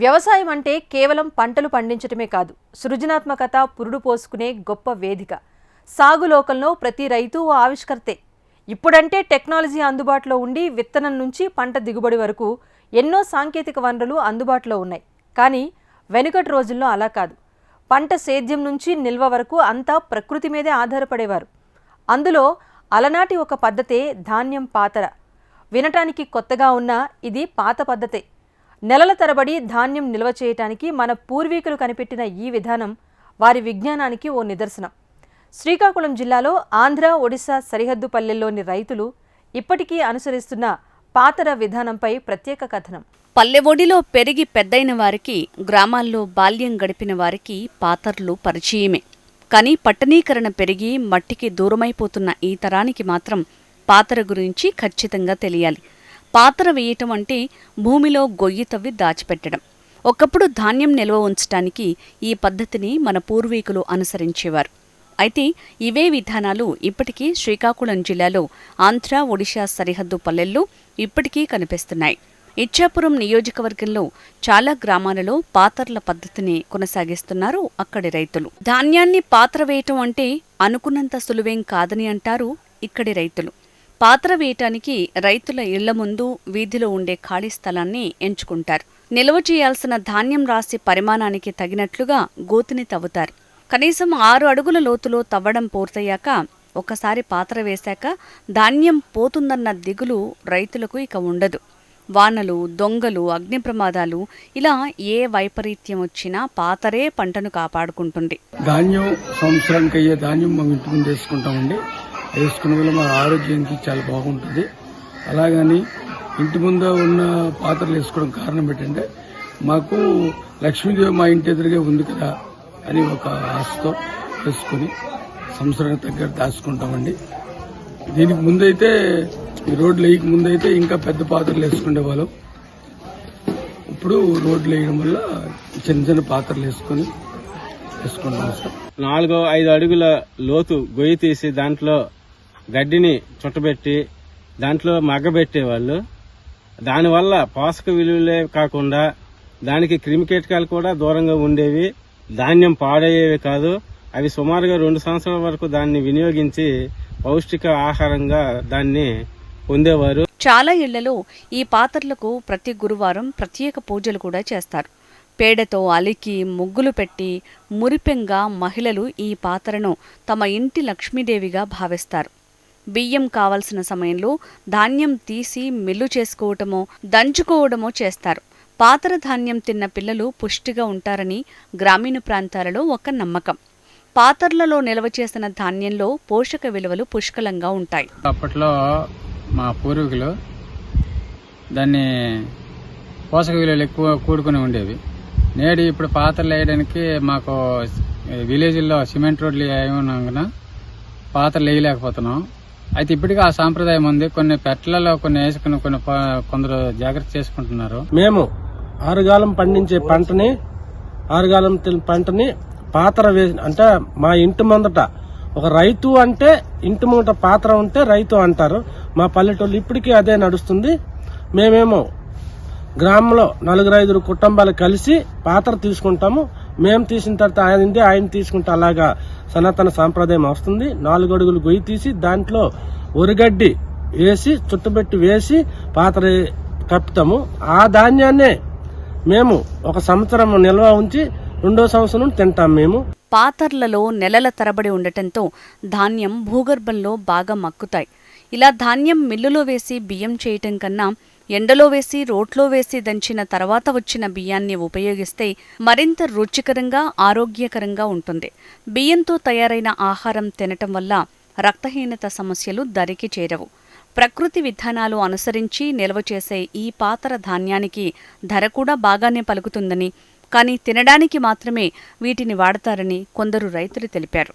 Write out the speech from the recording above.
వ్యవసాయం అంటే కేవలం పంటలు పండించటమే కాదు సృజనాత్మకత పురుడు పోసుకునే గొప్ప వేదిక. సాగు లోకంలో ప్రతి రైతు ఓ ఆవిష్కర్తే. ఇప్పుడంటే టెక్నాలజీ అందుబాటులో ఉండి విత్తనం నుంచి పంట దిగుబడి వరకు ఎన్నో సాంకేతిక వనరులు అందుబాటులో ఉన్నాయి. కానీ వెనుకటి రోజుల్లో అలా కాదు. పంట సేద్యం నుంచి నిల్వ వరకు అంతా ప్రకృతి మీదే ఆధారపడేవారు. అందులో అలనాటి ఒక పద్ధతే ధాన్యం పాతర. వినటానికి కొత్తగా ఉన్నా ఇది పాత పద్ధతే. నెలల తరబడి ధాన్యం నిల్వ చేయటానికి మన పూర్వీకులు కనిపెట్టిన ఈ విధానం వారి విజ్ఞానానికి ఓ నిదర్శనం. శ్రీకాకుళం జిల్లాలో ఆంధ్ర ఒడిశా సరిహద్దు పల్లెల్లోని రైతులు ఇప్పటికీ అనుసరిస్తున్న పాతర విధానంపై ప్రత్యేక కథనం. పల్లెవొడిలో పెరిగి పెద్దయిన వారికి గ్రామాల్లో బాల్యం గడిపిన వారికి పాతర్లు పరిచయమే. కానీ పట్టణీకరణ పెరిగి మట్టికి దూరమైపోతున్న ఈ తరానికి మాత్రం పాతర గురించి ఖచ్చితంగా తెలియాలి. పాతర వేయటం అంటే భూమిలో గొయ్యి తవ్వి దాచిపెట్టడం. ఒకప్పుడు ధాన్యం నిల్వ ఉంచటానికి ఈ పద్ధతిని మన పూర్వీకులు అనుసరించేవారు. అయితే ఇవే విధానాలు ఇప్పటికీ శ్రీకాకుళం జిల్లాలో ఆంధ్ర ఒడిశా సరిహద్దు పల్లెల్లో ఇప్పటికీ కనిపిస్తున్నాయి. ఇచ్చాపురం నియోజకవర్గంలో చాలా గ్రామాలలో పాతర్ల పద్ధతిని కొనసాగిస్తున్నారు అక్కడి రైతులు. ధాన్యాన్ని పాత్ర వేయటం అంటే అనుకున్నంత సులువేం కాదని అంటారు ఇక్కడి రైతులు. పాత్ర వేయటానికి రైతుల ఇళ్ళ ముందు వీధిలో ఉండే ఖాళీ స్థలాన్ని ఎంచుకుంటారు. నిల్వ చేయాల్సిన ధాన్యం రాసి పరిమాణానికి తగినట్లుగా గోతిని తవ్వుతారు. కనీసం ఆరు అడుగుల లోతులో తవ్వడం పూర్తయ్యాక ఒకసారి పాత్ర వేశాక ధాన్యం పోతుందన్న దిగులు రైతులకు ఇక ఉండదు. వానలు దొంగలు అగ్ని ప్రమాదాలు ఇలా ఏ వైపరీత్యం వచ్చినా పాతరే పంటను కాపాడుకుంటుంది. ధాన్యం సంవత్సరానికి అయ్యే ధాన్యం మేము ఇంటి ముందు వేసుకుంటామండి. వేసుకున్న వల్ల మన ఆరోగ్యానికి చాలా బాగుంటుంది. అలాగని ఇంటి ముందు ఉన్న పాత్రలు వేసుకోవడం కారణం ఏంటంటే మాకు లక్ష్మీదేవి మా ఇంటి ఎదురుగా ఉంది కదా అని ఒక ఆశతో వేసుకుని సంవత్సరానికి దగ్గర దాచుకుంటామండి. దీనికి ముందైతే ఈ రోడ్లు వేయక ముందైతే ఇంకా పెద్ద పాత్రలు వేసుకునే వాళ్ళం. ఇప్పుడు రోడ్లు వేయడం వల్ల చిన్న చిన్న పాత్రలు వేసుకొని వేసుకుంటాం సార్. నాలుగో ఐదు అడుగుల లోతు గొయ్యి తీసి దాంట్లో గడ్డిని చుట్టబెట్టి దాంట్లో మగ్గబెట్టేవాళ్ళు. దానివల్ల పోషక విలువలే కాకుండా దానికి క్రిమికీటకాలు కూడా దూరంగా ఉండేవి. ధాన్యం పాడయ్యేవి కాదు. అవి సుమారుగా రెండు సంవత్సరాల వరకు దాన్ని వినియోగించి పౌష్టిక ఆహారంగా దాన్ని పొందేవారు. చాలా ఇళ్ళలో ఈ పాత్రలకు ప్రతి గురువారం ప్రత్యేక పూజలు కూడా చేస్తారు. పేడతో అలికి ముగ్గులు పెట్టి మురిపెంగా మహిళలు ఈ పాత్రను తమ ఇంటి లక్ష్మీదేవిగా భావిస్తారు. బియ్యం కావలసిన సమయంలో ధాన్యం తీసి మిల్లు చేసుకోవటమో దంచుకోవడమో చేస్తారు. పాతర ధాన్యం తిన్న పిల్లలు పుష్టిగా ఉంటారని గ్రామీణ ప్రాంతాలలో ఒక నమ్మకం. పాతర్లలో నిల్వ చేసిన ధాన్యంలో పోషక విలువలు పుష్కలంగా ఉంటాయి. అప్పట్లో మా పూర్వీకులు దాన్ని పోషక విలువలు ఎక్కువ కూడుకుని ఉండేవి. నేడు ఇప్పుడు పాత్రలు వేయడానికి మాకు విలేజ్లో సిమెంట్ రోడ్లు ఏమన్నా పాత్రలు వేయలేకపోతున్నాం. అయితే ఇప్పటికీ ఆ సాంప్రదాయం ఉంది. కొన్ని పెట్టలలో కొన్ని వేసుకుని కొన్ని ప- కొందరు జాగ్రత్త చేసుకుంటున్నారు. మేము ఆరుగాలం పండించే పంటని ఆరుగాలం పంటని పాత్ర వేసి అంటే మా ఇంటి ముందట ఒక రైతు అంటే ఇంటి ముందట పాత్ర ఉంటే రైతు అంటారు. మా పల్లెటూళ్ళు ఇప్పటికీ అదే నడుస్తుంది. మేమేమో గ్రామంలో నలుగురు ఐదుగురు కుటుంబాలు కలిసి పాత్ర తీసుకుంటాము. మేము తీసిన తర్వాత ఆయన ఆయన తీసుకుంటే అలాగా సనాతన సాంప్రదాయం వస్తుంది. నాలుగు అడుగులు గొయ్యి తీసి దాంట్లో ఉరిగడ్డి వేసి చుట్టుబెట్టి వేసి పాత్ర కప్పుతాము. ఆ ధాన్యాన్నే మేము ఒక సంవత్సరం నిల్వ ఉంచి రెండో సంవత్సరం తింటాం మేము. పాతర్లలో నెలల తరబడి ఉండటంతో ధాన్యం భూగర్భంలో బాగా మక్కుతాయి. ఇలా ధాన్యం మిల్లులో వేసి బియ్యం చేయటం కన్నా ఎండలో వేసి రోట్లో వేసి దంచిన తర్వాత వచ్చిన బియ్యాన్ని ఉపయోగిస్తే మరింత రుచికరంగా ఆరోగ్యకరంగా ఉంటుంది. బియ్యంతో తయారైన ఆహారం తినటం వల్ల రక్తహీనత సమస్యలు దరికి చేరవు. ప్రకృతి విధానాలు అనుసరించి నిల్వ చేసే ఈ పాతర ధాన్యానికి ధర కూడా బాగానే పలుకుతుందని కానీ తినడానికి మాత్రమే వీటిని వాడతారని కొందరు రైతులు తెలిపారు.